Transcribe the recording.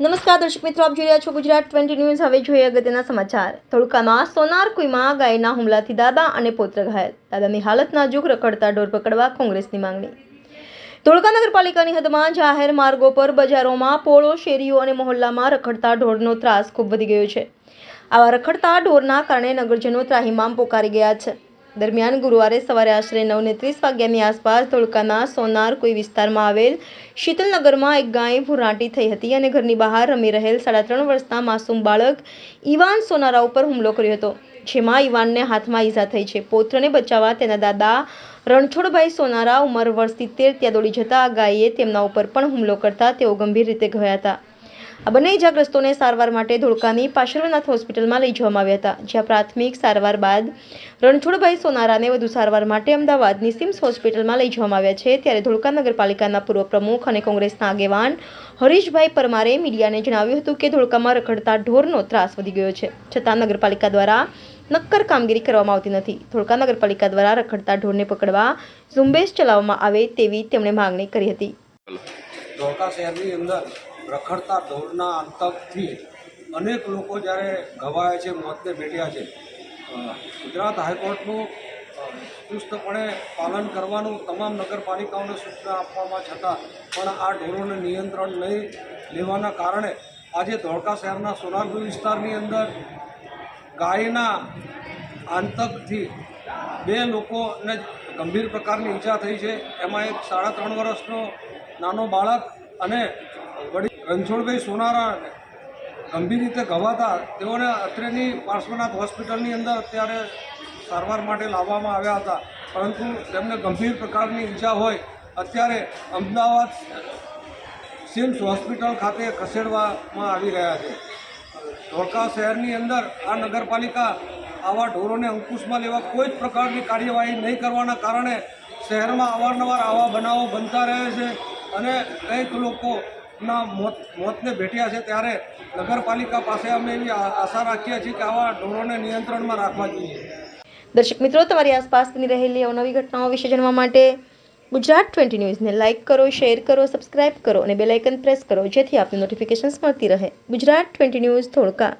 નમસ્કાર, દર્શક મિત્રો, આપ જોઈ રહ્યા છો ગુજરાત ટ્વેન્ટી ન્યૂઝ. હવે જોઈએ અગત્યના સમાચાર. ધોળકામાં સોનાર કુઈમાં ગાયના હુમલાથી દાદા અને પુત્ર ઘાયલ. દાદાની હાલત નાજુક રખડતા ઢોર પકડવા કોંગ્રેસની માંગણી. ધોળકા નગરપાલિકાની હદમાં જાહેર માર્ગો પર બજારોમાં પોળો, શેરીઓ અને મોહલ્લામાં રખડતા ઢોરનો ત્રાસ ખૂબ વધી ગયો છે. આવા રખડતા ઢોરના કારણે નગરજનો ત્રાહિમામ પોકારી ગયા છે. દરમિયાન ગુરુવારે સવારે આશરે નવને ત્રીસ વાગ્યાની આસપાસ ધોળકાના સોનાર કોઈ વિસ્તારમાં આવેલ શીતલનગરમાં એક ગાય ભૂરાટી થઈ હતી અને ઘરની બહાર રમી રહેલ સાડા ત્રણ વર્ષના માસૂમ બાળક ઈવાન સોનારા ઉપર હુમલો કર્યો હતો, જેમાં ઈવાનને હાથમાં ઈજા થઈ છે. પૌત્રને બચાવવા તેના દાદા રણછોડભાઈ સોનારા ઉંમર વર્ષથી તેર ત્યાં દોડી જતા આ ગાયે તેમના ઉપર પણ હુમલો કરતા તેઓ ગંભીર રીતે ગયા હતા. આ બંને ઇજાગ્રસ્તોને સારવાર માટે ધોળકાની પાર્શ્વનાથ હોસ્પિટલમાં લઈ જવામાં આવ્યા હતા, જ્યાં પ્રાથમિક સારવાર બાદ રણછોડભાઈ સોનારાને વધુ સારવાર માટે અમદાવાદની સિમ્સ હોસ્પિટલમાં લઈ જવામાં આવ્યા છે. ત્યારે ધોળકા નગરપાલિકાના પૂર્વ પ્રમુખ અને કોંગ્રેસના આગેવાન હરીશભાઈ પરમારે મીડિયાને જણાવ્યું હતું કે ધોળકામાં રખડતા ઢોરનો ત્રાસ વધી ગયો છે. છતાં નગરપાલિકા દ્વારા નક્કર કામગીરી કરવામાં આવતી નથી. ધોળકા નગરપાલિકા દ્વારા રખડતા ઢોરને પકડવા ઝુંબેશ ચલાવવામાં આવે તેવી તેમણે માંગણી કરી હતી. ધોળકા શહેરની અંદર રખડતા ઢોરના આતંકથી અનેક લોકો જ્યારે ઘવાયા છે, મોતને ભેટ્યા છે ગુજરાત હાઈકોર્ટનું ચુસ્તપણે પાલન કરવાનું તમામ નગરપાલિકાઓને સૂચના આપવામાં છતાં પણ આ ઢોરોને નિયંત્રણ નહીં લેવાના કારણે આજે ધોળકા શહેરના સોનારપુર વિસ્તારની અંદર ગાયના આતંકથી બે લોકોને ગંભીર પ્રકારની ઈજા થઈ છે. એમાં એક સાડા ત્રણ વર્ષનો નાનો બાળક અને વડી રણછોડભાઈ સોનારા ગંભીર રીતે ઘવાતા તેઓને અત્રેની પાર્શ્વનાથ હોસ્પિટલની અંદર અત્યારે સારવાર માટે લાવવામાં આવ્યા હતા. પરંતુ તેમને ગંભીર પ્રકારની ઈજા હોય અત્યારે અમદાવાદ સિમ્સ હોસ્પિટલ ખાતે ખસેડવામાં આવી રહ્યા છે. ધોળકા શહેરની અંદર આ નગરપાલિકા આવા ઢોરોને અંકુશમાં લેવા કોઈ જ પ્રકારની કાર્યવાહી નહીં કરવાના કારણે શહેરમાં અવારનવાર આવા બનાવો બનતા રહે છે અને કંઈક લોકોના મોત, મોતને ભેટ્યા છે ત્યારે નગરપાલિકા પાસે અમે એવી આશા રાખીએ છીએ કે આવા ઢોરોને નિયંત્રણમાં રાખવા જોઈએ. દર્શક મિત્રો, તમારી આસપાસ બની રહેલી અવનવી ઘટનાઓ વિશે જાણવા માટે ગુજરાત ટ્વેન્ટી ન્યૂઝને લાઇક કરો, શેર કરો, સબસ્ક્રાઇબ કરો અને બેલાઇકન પ્રેસ કરો, જેથી આપને નોટિફિકેશન્સ મળતી રહે. Gujarat twenty news Dholka